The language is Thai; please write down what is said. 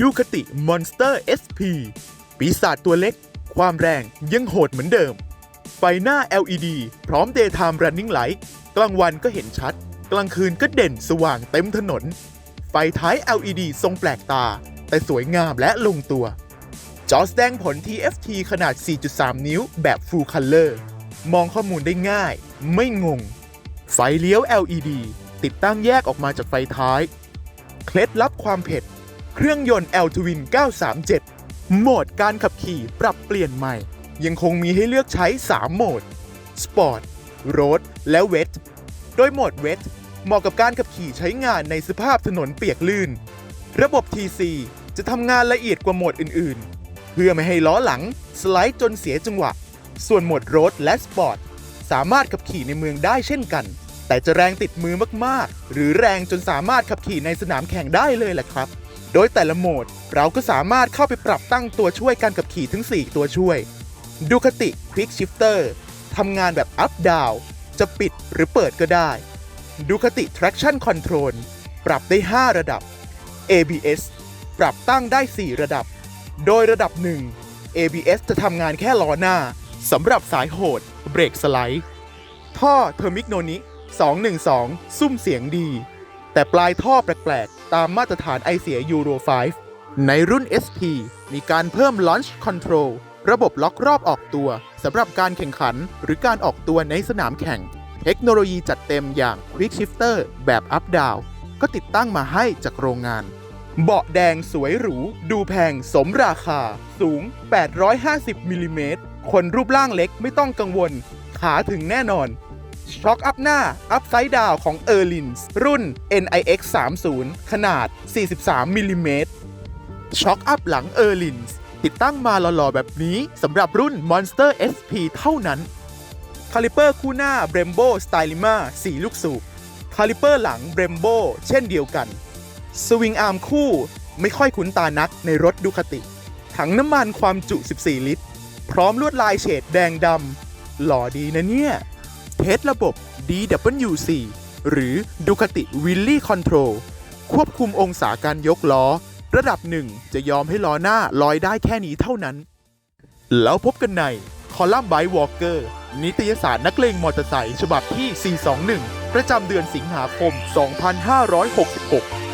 ดูคติมอนสเตอร์ SP ปีศาจตัวเล็ก ความแรงยังโหดเหมือนเดิม ไฟหน้า LED พร้อม Daytime Running Light กลางวันก็เห็นชัด กลางคืนก็เด่นสว่างเต็มถนน ไฟท้าย LED ทรงแปลกตา แต่สวยงามและลงตัว จอแสดงผล TFT ขนาด 4.3 นิ้วแบบ Full Color มองข้อมูลได้ง่าย ไม่งง ไฟเลี้ยว LED ติดตั้งแยกออกมาจากไฟท้าย เคล็ดลับความเผ็ด เครื่องยนต์ L Twin 937 โหมดการขับขี่ปรับเปลี่ยนใหม่ ยังคงมีให้เลือกใช้ 3 โหมด Sport Road และ Wet โดยโหมด Wet เหมาะกับการขับขี่ใช้งานในสภาพถนนเปียกลื่น ระบบ TC จะทำงานละเอียดกว่าโหมดอื่น ๆ เพื่อไม่ให้ล้อหลัง สไลด์จนเสียจังหวะ ส่วนโหมด Road และ Sport สามารถขับขี่ในเมืองได้เช่นกัน แต่จะแรงติดมือมาก ๆ หรือแรงจนสามารถขับขี่ในสนามแข่งได้เลยแหละครับ โดยแต่ละโหมดเราก็สามารถเข้าไปปรับตั้งตัวช่วยการขับขี่ทั้ง4 ตัวช่วย ดูคติ Quick Shifter ทำงานแบบ Up Down จะปิดหรือเปิดก็ได้ ดูคติ Traction Control ปรับได้ 5 ระดับ ABS ปรับตั้งได้ 4 ระดับ โดยระดับ 1 ABS จะทำงานแค่ล้อหน้าสำหรับสายโหด เบรกสไลด์ ท่อเทอร์มิกโนนิ212 ซุ่มเสียงดี แต่ปลายท่อแปลก ตามมาตรฐานไอเสียยูโร 5 ในรุ่น SP มีการเพิ่ม Launch Control ระบบล็อกรอบออกตัวสำหรับการแข่งขันหรือการออกตัวในสนามแข่ง เทคโนโลยีจัดเต็มอย่าง Quick Shifter แบบ Up Down ก็ติดตั้งมาให้จากโรงงาน เบาะแดงสวยหรู ดูแพงสมราคา สูง 850มิลลิเมตรคนรูปร่างเล็กไม่ต้องกังวล ขาถึงแน่นอน ช็อคอัพหน้าอัพไซด์ดาวของ e r l i n s รุ่น NIX 30ขนาด 43มิลลิเมตรช็อคอัพหลัง e r l i n s ติดตั้งมาหล่อๆแบบนี้สำหรับรุ่น Monster SP เท่านั้น คาลิเปอร์คู่หน้า Brembo Stylima 4 ลูกสูบ คาลิเปอร์หลัง Brembo เช่นเดียวกัน สวิงอาร์มคู่ไม่ค่อยคุ้นตานักในรถดูคติ ถังน้ำมันความจุ 14 ลิตร พร้อมลวดลายเฉดแดงดำหล่อดีนะเนี่ย เทสระบบ DWC หรือ Ducati w i l l y Control ควบคุมองศาการยกล้อ ระดับหนึ่งจะยอมให้ล้อหน้าลอยได้แค่นี้เท่านั้น แล้วพบกันในคอลัมน์ไบวอลเกอร์นิตยสารนักเลงมอเตอร์ไซค์ฉบับที่ 421 ประจำเดือนสิงหาคม 2566